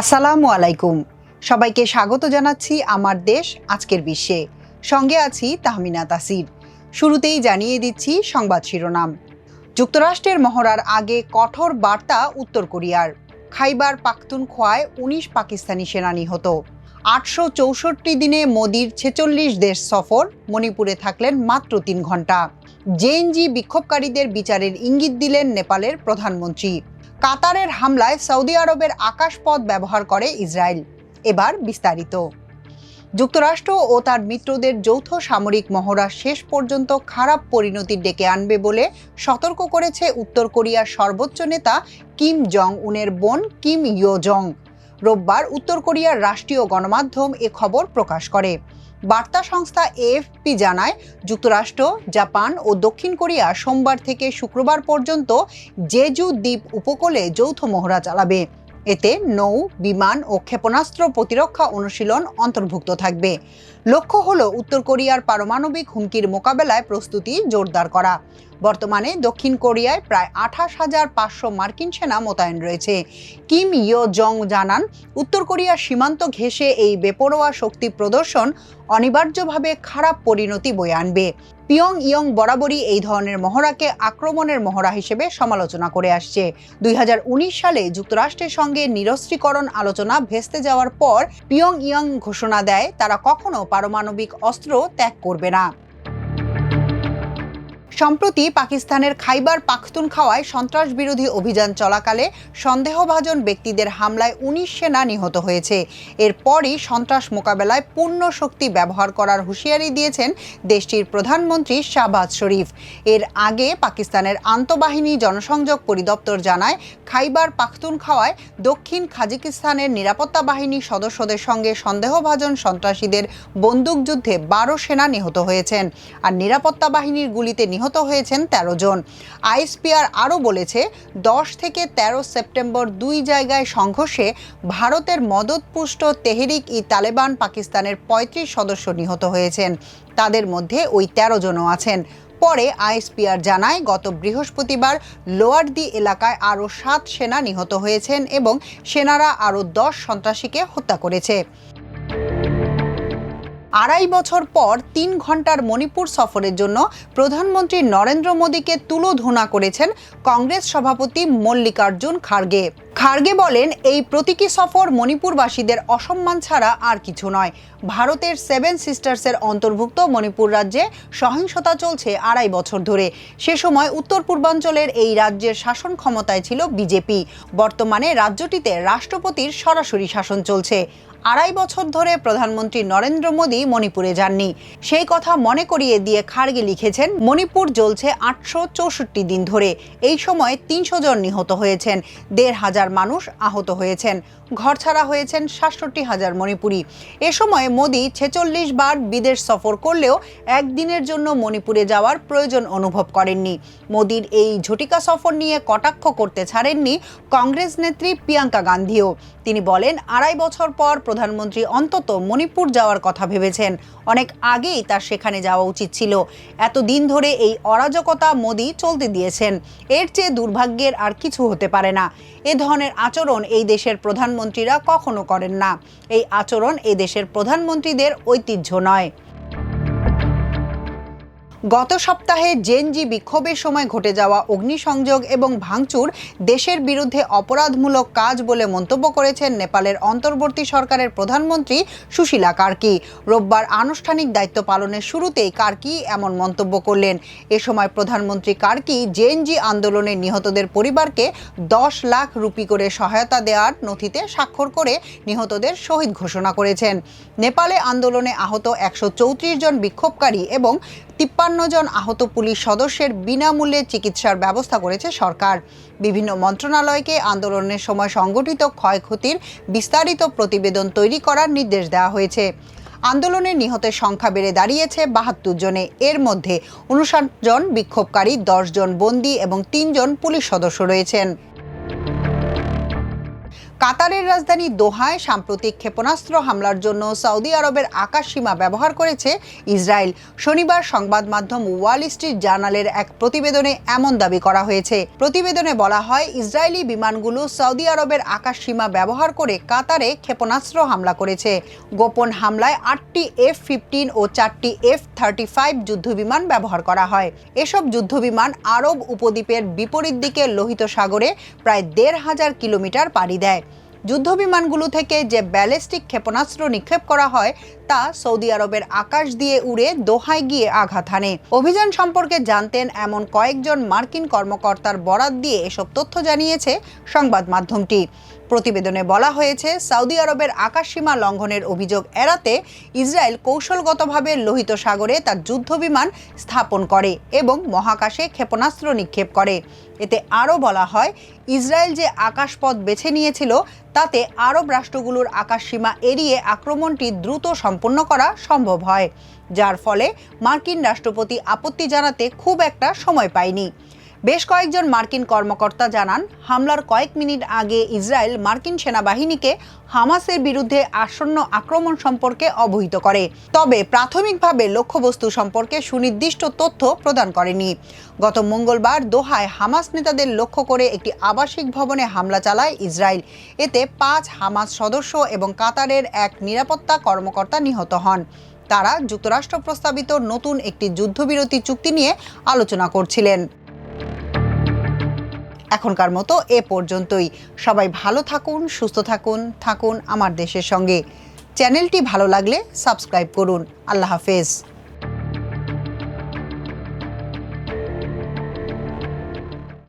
আসসালামু আলাইকুম। সবাইকে স্বাগত জানাচ্ছি আমার দেশ, আজকের বিশ্বে। সঙ্গে আছি তাহমিনা তাসির। শুরুতেই জানিয়ে দিচ্ছি সংবাদ শিরোনাম। যুক্তরাষ্ট্রের মহড়ার আগে কঠোর বার্তা উত্তর কোরিয়ার। খাইবার পাখতুনখোয়ায় উনিশ পাকিস্তানি সেনা নিহত। আটশো চৌষট্টি দিনে মোদির ছেচল্লিশ দেশ সফর, মণিপুরে থাকলেন মাত্র তিন ঘণ্টা জেএনজি বিক্ষোভকারীদের বিচারের ইঙ্গিত দিলেন নেপালের প্রধানমন্ত্রী। কাতারের হামলায় সৌদি আরবের আকাশপথ ব্যবহার করে ইসরায়েল। এবার বিস্তারিত। যুক্তরাষ্ট্র ও তার মিত্রদের যৌথ সামরিক মহড়া শেষ পর্যন্ত খারাপ পরিণতি ডেকে আনবে বলে সতর্ক করেছে উত্তর কোরিয়ার সর্বোচ্চ নেতা কিম জং উনের বোন কিম ইয়ো জং রোববার উত্তর কোরিয়ার রাষ্ট্রীয় গণমাধ্যম এ খবর প্রকাশ করে। বার্তা সংস্থা এএফপি জানায়, যুক্তরাষ্ট্র, জাপান ও দক্ষিণ কোরিয়া সোমবার থেকে শুক্রবার পর্যন্ত জেজু দ্বীপ উপকূলে যৌথ মহড়া চালাবে। এতে নৌ, বিমান ও ক্ষেপণাস্ত্র প্রতিরক্ষা অনুশীলন অন্তর্ভুক্ত থাকবে। লক্ষ্য হল উত্তর কোরিয়ার পারমাণবিক হুমকির মোকাবেলায় প্রস্তুতি জোরদার করা। বর্তমানে দক্ষিণ কোরিয়ায় প্রায় আঠাশ হাজার পাঁচশো মার্কিন সেনা মোতায়েন রয়েছে। কিম ইয়ো জং জানান, উত্তর কোরিয়ার সীমান্ত ঘেঁষে এই বেপরোয়া শক্তি প্রদর্শন অনিবার্যভাবে খারাপ পরিণতি বয়ে আনবে। পিয়ং ইয়ং বরাবরই এই ধরনের মহড়াকে আক্রমণের মহড়া হিসেবে সমালোচনা করে আসছে। দুই হাজার উনিশ সালে যুক্তরাষ্ট্রের সঙ্গে নিরস্ত্রীকরণ আলোচনা ভেস্তে যাওয়ার পর পিয়ং ইয়ং ঘোষণা দেয়, তারা কখনো পারমাণবিক অস্ত্র ত্যাগ করবে না। সম্প্রতি পাকিস্তানের খাইবার পাখতুনখাওয়ায় সন্ত্রাস বিরোধী অভিযান চলাকালে সন্দেহভাজন ব্যক্তিদের হামলায় উনিশ সেনা নিহত হয়েছে। এরপরই সন্ত্রাস মোকাবেলায় পূর্ণ শক্তি ব্যবহার করার হুঁশিয়ারি দিয়েছেন দেশটির প্রধানমন্ত্রী শাহবাজ শরীফ। এর আগে পাকিস্তানের আন্তঃবাহিনী জনসংযোগ পরিদপ্তর জানায়, খাইবার পাখতুনখাওয়ায় দক্ষিণ খাজিকিস্তানের নিরাপত্তা বাহিনী সদস্যদের সঙ্গে সন্দেহভাজন সন্ত্রাসীদের বন্দুকযুদ্ধে বারো সেনা নিহত হয়েছেন। আর নিরাপত্তা বাহিনীর গুলিতে নিহত নিহত হয়েছেন ১৩ জন। আইএসপিআর আরও বলেছে, দশ থেকে ১৩ সেপ্টেম্বর দুই জায়গায় সংঘর্ষে ভারতের মদতপুষ্ট তেহরিক ই তালেবান পাকিস্তানের ৩৫ সদস্য নিহত হয়েছেন। তাদের মধ্যে ওই ১৩ জনও আছেন। পরে আইএসপিআর জানায়, গত বৃহস্পতিবার লোয়ারদি এলাকায় আরও সাত সেনা নিহত হয়েছেন এবং সেনারা আরও দশ সন্ত্রাসীকে হত্যা করেছে। আড়াই বছর পর তিন ঘণ্টার মণিপুর সফরের জন্য প্রধানমন্ত্রী নরেন্দ্র মোদীকে তুলোধনা করেছেন কংগ্রেস সভাপতি মল্লিকার্জুন খার্গে। খার্গে বলেন, এই প্রতীকী সফর মণিপুরবাসীদের অসম্মান ছাড়া আর কিছু নয়। ভারতের সেভেন সিস্টার্সের অন্তর্ভুক্ত মণিপুর রাজ্যে সহিংসতা চলছে আড়াই বছর ধরে। সে সময় উত্তর পূর্বাঞ্চলের এই রাজ্যের শাসন ক্ষমতায় ছিল বিজেপি। বর্তমানে রাজ্যটিতে রাষ্ট্রপতির সরাসরি শাসন চলছে। আড়াই বছর ধরে প্রধানমন্ত্রী নরেন্দ্র মোদী মণিপুরে যাননি। সেই কথা মনে করিয়ে দিয়ে খার্গে লিখেছেন, মণিপুর জ্বলছে আটশো চৌষট্টি দিন ধরে। এই সময় তিনশো জন নিহত হয়েছেন। দেড় হাজার মানুষ আহত হয়েছেন। ঘর ছাড়া হয়েছেন সাতষট্টি হাজার মণিপুরি। এ সময় মোদী ছেচল্লিশ বার বিদেশ সফর করলেও একদিনের জন্য মণিপুরে যাওয়ার প্রয়োজন অনুভব করেননি। মোদীর এই ঝটিকা সফর নিয়ে কটাক্ষ করতে ছাড়েননি কংগ্রেস নেত্রী প্রিয়াঙ্কা গান্ধীও। তিনি বলেন, আড়াই বছর পর প্রধানমন্ত্রী অন্তত মণিপুর যাওয়ার কথা ভেবেছেন। অনেক আগেই তার সেখানে যাওয়া উচিত ছিল। এতদিন ধরে এই অরাজকতা মোদী চলতে দিয়েছেন। এর চেয়ে দুর্ভাগ্যের আর কিছু হতে পারে না। এ ধরনের আচরণ এই দেশের প্রধানমন্ত্রীরা কখনো করেন না। এই আচরণ এই দেশের প্রধানমন্ত্রীদের ঐতিহ্য নয়। গত সপ্তাহে জেনজি বিক্ষোভের সময় ঘটে যাওয়া অগ্নিসংযোগ এবং ভাঙচুর দেশের বিরুদ্ধে অপরাধমূলক কাজ বলে মন্তব্য করেছেন নেপালের অন্তর্বর্তী সরকারের প্রধানমন্ত্রী সুশীলা কার্কি। রোববার আনুষ্ঠানিক দায়িত্ব পালনের শুরুতেই কার্কি এমন মন্তব্য করলেন। এ সময় প্রধানমন্ত্রী কার্কি জেএনজি আন্দোলনে নিহতদের পরিবারকে দশ লাখ রুপি করে সহায়তা দেওয়ার নথিতে স্বাক্ষর করে নিহতদের শহীদ ঘোষণা করেছেন। নেপালে আন্দোলনে আহত একশো চৌত্রিশ জন বিক্ষোভকারী এবং তিপ্পান্ন জন আহত পুলিশ সদস্যের বিনামূল্যে চিকিৎসার ব্যবস্থা করেছে সরকার। বিভিন্ন মন্ত্রণালয়কে আন্দোলনের সময় সংগঠিত ক্ষয়ক্ষতির বিস্তারিত প্রতিবেদন তৈরি করার নির্দেশ দেওয়া হয়েছে। আন্দোলনে নিহতের সংখ্যা বেড়ে দাঁড়িয়েছে বাহাত্তর জনে। এর মধ্যে উনষাট জন বিক্ষোভকারী, দশ জন বন্দী এবং তিনজন পুলিশ সদস্য রয়েছেন। কাতারের রাজধানী দোহায় সাম্প্রতিক ক্ষেপণাস্ত্র হামলার জন্য সৌদি আরবের আকাশ সীমা ব্যবহার করেছে ইসরায়েল। শনিবার সংবাদ মাধ্যম ওয়াল স্ট্রিট জার্নালের এক প্রতিবেদনে এমন দাবি করা হয়েছে। প্রতিবেদনে বলা হয়, ইসরায়েলি বিমানগুলো সৌদি আরবের আকাশ সীমা ব্যবহার করে কাতারে ক্ষেপণাস্ত্র হামলা করেছে। গোপন হামলায় আটটি এফ ফিফটিন ও চারটি এফ থার্টি ফাইভ যুদ্ধবিমান ব্যবহার করা হয়। এসব যুদ্ধবিমান আরব উপদ্বীপের বিপরীত দিকে লোহিত সাগরে প্রায় দেড় হাজার কিলোমিটার পাড়ি দেয়। যুদ্ধবিমানগুলো থেকে যে ব্যালিস্টিক ক্ষেপণাস্ত্র নিক্ষেপ করা হয় তা সৌদি আরবের আকাশ দিয়ে উড়ে দোহায় গিয়ে আঘাত হানে। অভিযান সম্পর্কে জানতেন এমন কয়েকজন মার্কিন কর্মকর্তার বরাত দিয়ে এসব তথ্য জানিয়েছে সংবাদ মাধ্যমটি। প্রতিবেদনে বলা হয়েছে, সৌদি আরবের আকাশসীমা লঙ্ঘনের অভিযোগ এড়াতে ইসরায়েল কৌশলগতভাবে লোহিত সাগরে তার যুদ্ধবিমান স্থাপন করে এবং মহাকাশে ক্ষেপণাস্ত্র নিক্ষেপ করে। এতে আরও বলা হয়, ইসরায়েল যে আকাশপথ বেছে নিয়েছিল, তাতে আরব রাষ্ট্রগুলোর আকাশসীমা এড়িয়ে আক্রমণটি দ্রুত সম্পন্ন করা সম্ভব হয় যার ফলে মার্কিন রাষ্ট্রপতি আপত্তি জানাতে খুব একটা সময় পায়নি। বেশ কয়েকজন মার্কিন কর্মকর্তা জানান, হামলার কয়েক মিনিট আগে ইসরায়েল মার্কিন সেনাবাহিনীকে হামাসের বিরুদ্ধে আসন্ন আক্রমণ সম্পর্কে অবহিত করে। তবে প্রাথমিকভাবে লক্ষ্যবস্তু সম্পর্কে সুনির্দিষ্ট তথ্য প্রদান করেনি। গত মঙ্গলবার দোহায় হামাস নেতাদের লক্ষ্য করে একটি আবাসিক ভবনে হামলা চালায় ইসরায়েল। এতে পাঁচ হামাস সদস্য এবং কাতারের এক নিরাপত্তা কর্মকর্তা নিহত হন। তারা যুক্তরাষ্ট্র প্রস্তাবিত নতুন একটি যুদ্ধবিরতি চুক্তি নিয়ে আলোচনা করছিলেন। এখনকার মতো এ পর্যন্তই। সবাই ভালো থাকুন, সুস্থ থাকুন থাকুন আমার দেশের সঙ্গে। চ্যানেলটি ভালো লাগলে সাবস্ক্রাইব করুন। আল্লাহ হাফেজ।